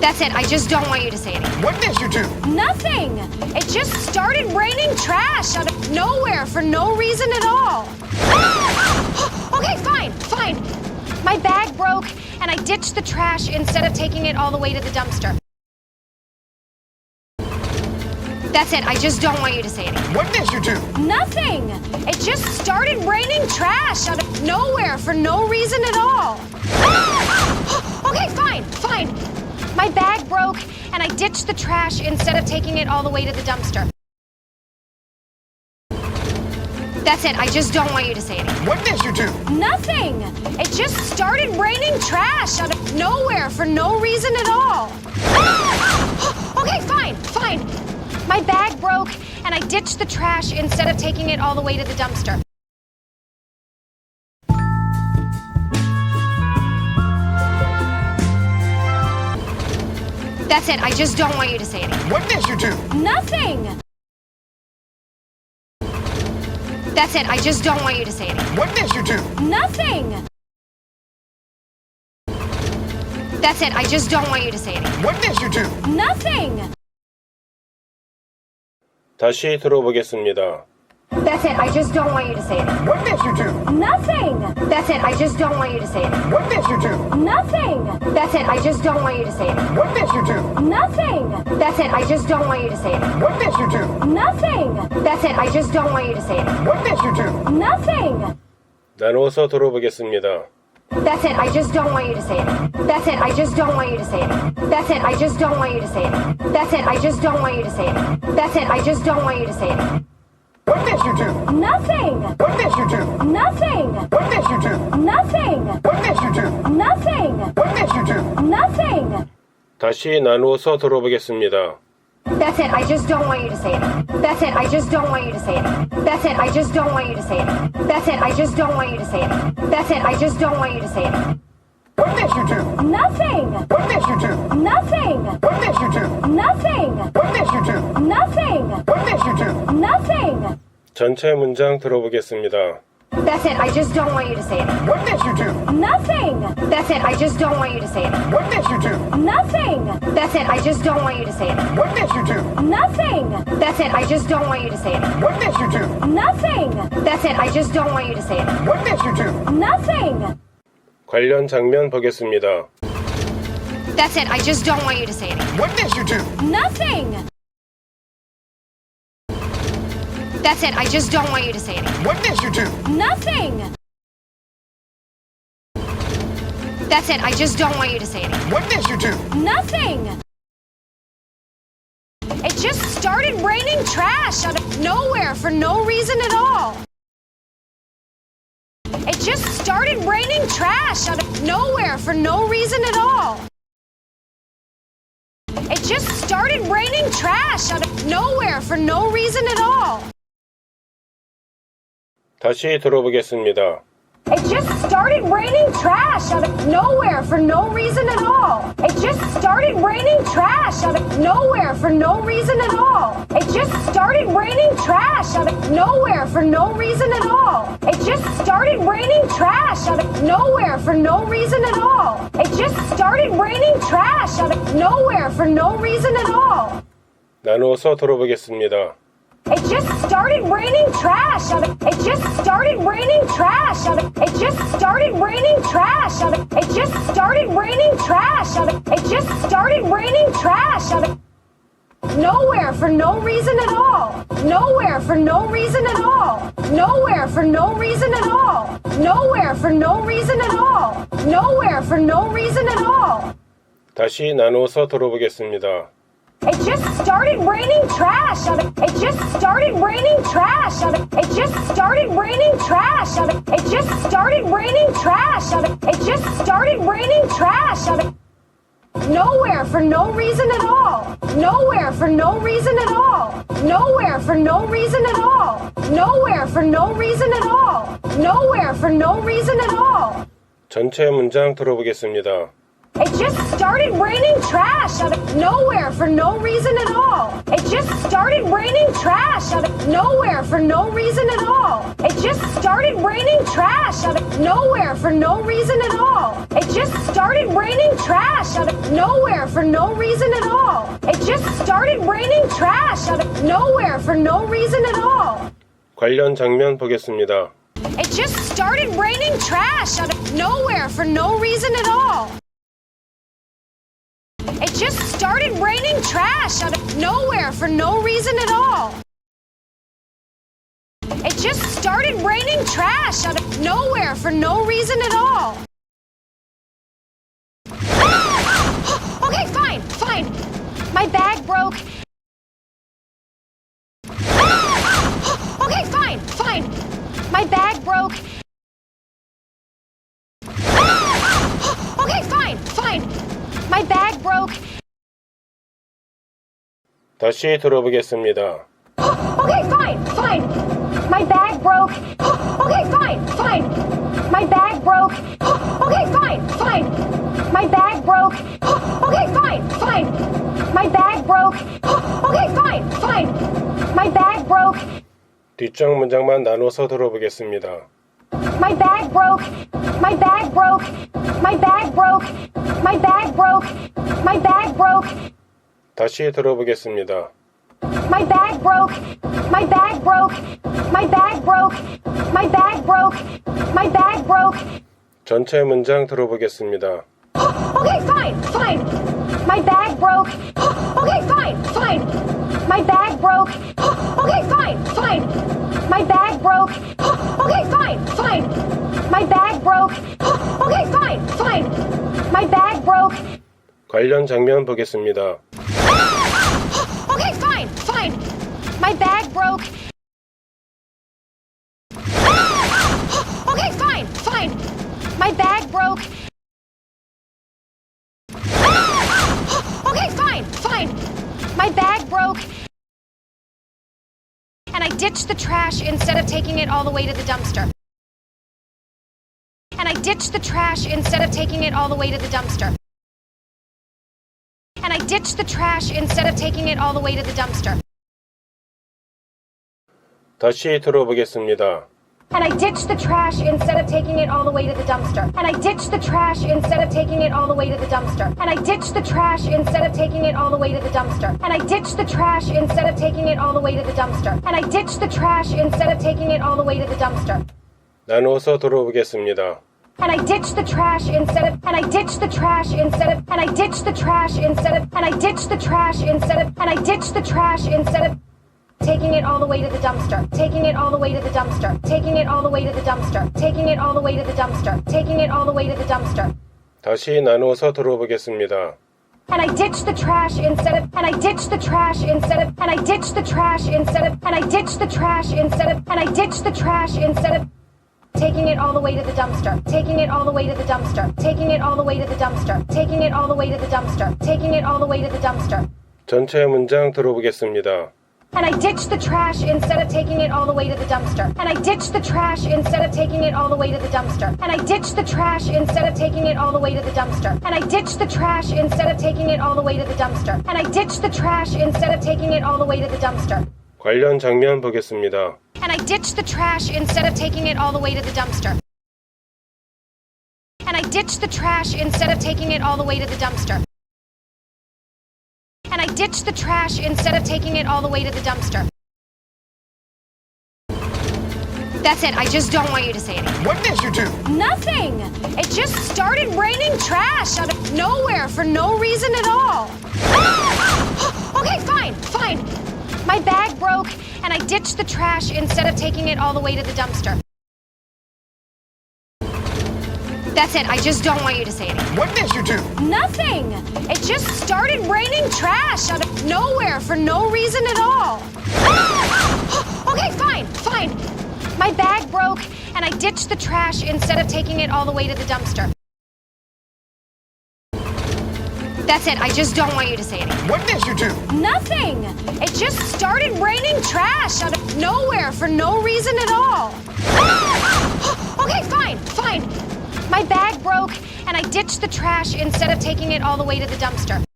That's it. I just don't want you to say anything. What did you do? Nothing. It just started raining trash out of nowhere for no reason at all. okay, fine, fine. My bag broke and I ditched the trash instead of taking it all the way to the dumpster. That's it. I just don't want you to say it. What did you do? Nothing. It just started raining trash out of nowhere for no reason at all. okay, fine, fine. My bag broke and I ditched the trash instead of taking it all the way to the dumpster. That's it. I just don't want you to say it. What did you do? Nothing. It just started raining trash out of nowhere for no reason at all. Ah! okay, fine, fine. My bag broke and I ditched the trash instead of taking it all the way to the dumpster. That's it. I just don't want you to say it. What did you do? Nothing. That's it. I just don't want you to say it. What did you do? Nothing. That's it. I just don't want you to say it. What did you do? Nothing. 다시 들어보겠습니다. That's it. I just don't want you to say it. What did you do? Nothing. That's it. I just don't want you to say it. What did you do? Nothing. That's it. I just don't want you to say it. What did you do? Nothing. That's it. I just don't want you to say it. What did you do? Nothing. That's it. I just don't want you to say it. What did you do? Nothing. 나누어서 들어보겠습니다. That's it. I just don't want you to say it. That's it. I just don't want you to say it. That's it. I just don't want you to say it. That's it. I just don't want you to say it. That's it. I just don't want you to say it. What did you do? Nothing. What did you do? Nothing. What did you do? Nothing. What did you do? Nothing. What did you do? Nothing. 다시 나누어서 들어보겠습니다. That's it. I just don't want you to say it. That's it. I just don't want you to say it. That's it. I just don't want you to say it. That's it. I just don't want you to say it. That's it. I just don't want you to say it. What did you do? Nothing. What did you do? Nothing. What did you do? Nothing. What did you do? Nothing. What did you do? Nothing. 전체 문장 들어보겠습니다. That's it. I just don't want you to say it. What did you do? Nothing. That's it. I just don't want you to say it. What did you do? Nothing. That's it. I just don't want you to say it. What did you do? Nothing. That's it. I just don't want you to say it. What did you do? Nothing. That's it. I just don't want you to say it. What did you do? Nothing. 관련 장면 보겠습니다. That's it. I just don't want you to say it. What did you do? Nothing. That's it. I just don't want you to say it. What did you do? Nothing. That's it. I just don't want you to say it. What did you do? Nothing. It just started raining trash out of nowhere for no reason at all. It just started raining trash out of nowhere for no reason at all. It just started raining trash out of nowhere for no reason at all. 다시 들어보겠습니다. It just started raining trash out of nowhere for no reason at all. It just started raining trash out of nowhere for no reason at all. It just started raining trash out of nowhere for no reason at all. It just started raining trash out of nowhere for no reason at all. It just started raining trash out of nowhere for no reason at all. 나누어서 들어보겠습니다. It just started raining trash out of. It just started raining trash out of. It just started raining trash out of. It just started raining trash out of. It just started raining trash out of. Nowhere for no reason at all. Nowhere for no reason at all. Nowhere for no reason at all. Nowhere for no reason at all. Nowhere for no reason at all. 다시 나누어서 들어보겠습니다. It just started raining trash out of. It just started raining trash out of. It just started raining trash out of. It just started raining trash out of. It just started raining trash out of. Nowhere for no reason at all. Nowhere for no reason at all. Nowhere for no reason at all. Nowhere for no reason at all. Nowhere for no reason at all. 전체 문장 들어보겠습니다. It just started raining trash out of nowhere for no reason at all. It just started raining trash out of nowhere for no reason at all. It just started raining trash out of nowhere for no reason at all. It just started raining trash out of nowhere for no reason at all. It just started raining trash out of nowhere for no reason at all. 관련 장면 보겠습니다. It just started raining trash out of nowhere for no reason at all. It just started raining trash out of nowhere for no reason at all. It just started raining trash out of nowhere for no reason at all. okay, fine, fine. My bag broke. okay, fine, fine. My bag broke. okay, fine, fine. My bag broke. 다시 들어보겠습니다. Okay, fine, fine. My bag broke. Okay, fine, fine. My bag broke. Okay, fine, fine. My bag broke. Okay, fine, fine. My bag broke. Okay, fine, fine. My bag broke. 뒷장 문장만 나눠서 들어보겠습니다. My bag broke. My bag broke. My bag broke. My bag broke. My bag broke. 다시 들어보겠습니다. My bag broke. My bag broke. My bag broke. My bag broke. My bag broke. 전체 문장 들어보겠습니다. Okay, fine, fine. My bag broke. Okay, fine, fine. My bag broke. Okay, fine, fine. My bag broke. Okay, fine, fine. My bag broke. Okay, fine, fine. My bag broke. 관련 장면 보겠습니다. Broke. Ah! Okay, fine, fine. My bag broke. Ah! Okay, fine, fine. My bag broke. And I ditched the trash instead of taking it all the way to the dumpster. And I ditched the trash instead of taking it all the way to the dumpster. And I ditched the trash instead of taking it all the way to the dumpster. 다시 들어보겠습니다. And I ditched the trash instead of taking it all the way to the dumpster. And I ditched the trash instead of taking it all the way to the dumpster. And I ditched the trash instead of taking it all the way to the dumpster. And I ditched the trash instead of taking it all the way to the dumpster. And I ditched the trash instead of taking it all the way to the dumpster. 나눠서 들어보겠습니다. And I ditched the trash instead of and I ditched the trash instead of and I ditched the trash instead of and I ditched the trash instead of and I ditched the trash instead of taking it all the way to the dumpster taking it all the way to the dumpster taking it all the way to the dumpster taking it all the way to the dumpster taking it all the way to the dumpster 다시 나눠서 들어보겠습니다. and I ditched the trash instead of and I ditched the trash instead of and I ditched the trash instead of and I ditched the trash instead of and I ditched the trash instead of taking it all the way to the dumpster taking it all the way to the dumpster taking it all the way to the dumpster taking it all the way to the dumpster taking it all the way to the dumpster 전체 문장 들어보겠습니다. and I ditched the trash instead of taking it all the way to the dumpster. And I ditched the trash instead of taking it all the way to the dumpster. And I ditched the trash instead of taking it all the way to the dumpster. And I ditched the trash instead of taking it all the way to the dumpster. And I ditched the trash instead of taking it all the way to the dumpster. 관련 장면 보겠습니다. And I ditched the trash instead of taking it all the way to the dumpster. And I ditched the trash instead of taking it all the way to the dumpster. And I ditched the trash instead of taking it all the way to the dumpster. That's it. I just don't want you to say anything. What did you do? Nothing. It just started raining trash out of nowhere for no reason at all. okay, fine, fine. My bag broke, and I ditched the trash instead of taking it all the way to the dumpster. That's it. I just don't want you to say anything. What did you do? Nothing. It just started raining trash out of nowhere for no reason at all. Ah! okay, fine, fine. My bag broke, and I ditched the trash instead of taking it all the way to the dumpster. That's it. I just don't want you to say anything. What did you do? Nothing. It just started raining trash out of nowhere for no reason at all. Ah! okay, fine, fine. My bag broke, and I ditched the trash instead of taking it all the way to the dumpster.